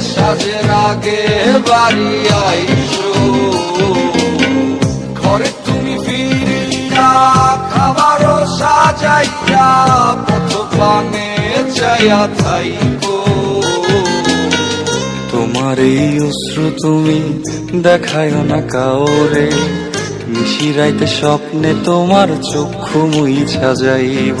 সাজের আগে বাড়ি আইসো। ঘরে তুমি ফিরিয়া খাবারও সাজাইয়া পথ পানে চাইয়া থাইকো। তোমার এই অশ্রু তুমি দেখায় না কাউরে, মিশিরাইতে স্বপ্নে তোমার চক্ষু মুইছা যাইব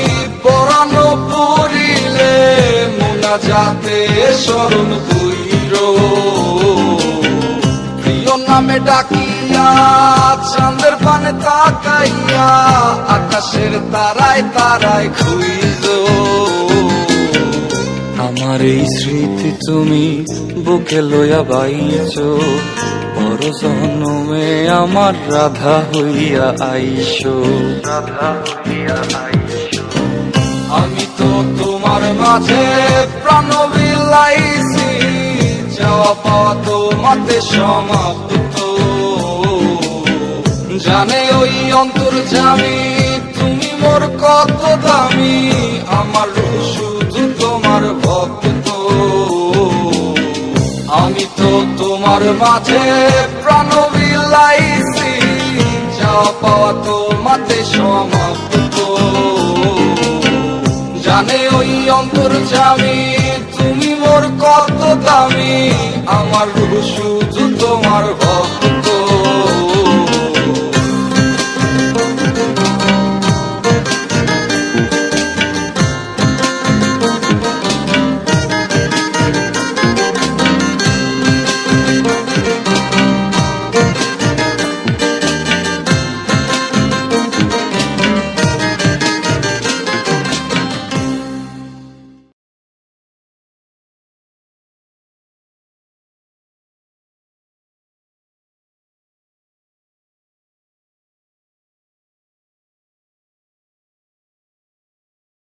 যাতে স্মরণ কইর। প্রিয় নামে ডাকিয়া চাঁদের পানে তাকাইয়া আকাশের তারায় তারায় খুইজ আমার এই স্মৃতি তুমি বুকে লইয়া বাইছ বড় জন্মে আমার রাধা হইয়া আইসো। রাধা হইয়া আইসো। আমি তো তোমার মাঝে প্রাণ বিলাইছি যাওয়া পাওয়া তোমাতে সমাপ্ত। জানে ওই অন্তর জামি, তুমি মোর কত দামি, আমার শুধু তোমার ভক্ত। আমি তো তোমার মাঝে প্রাণ বিলাইছি যাওয়া পাওয়া তোমাতে সমাপ্ত। অন্তর জামি তুমি মোর কত দামি? আমার শুধু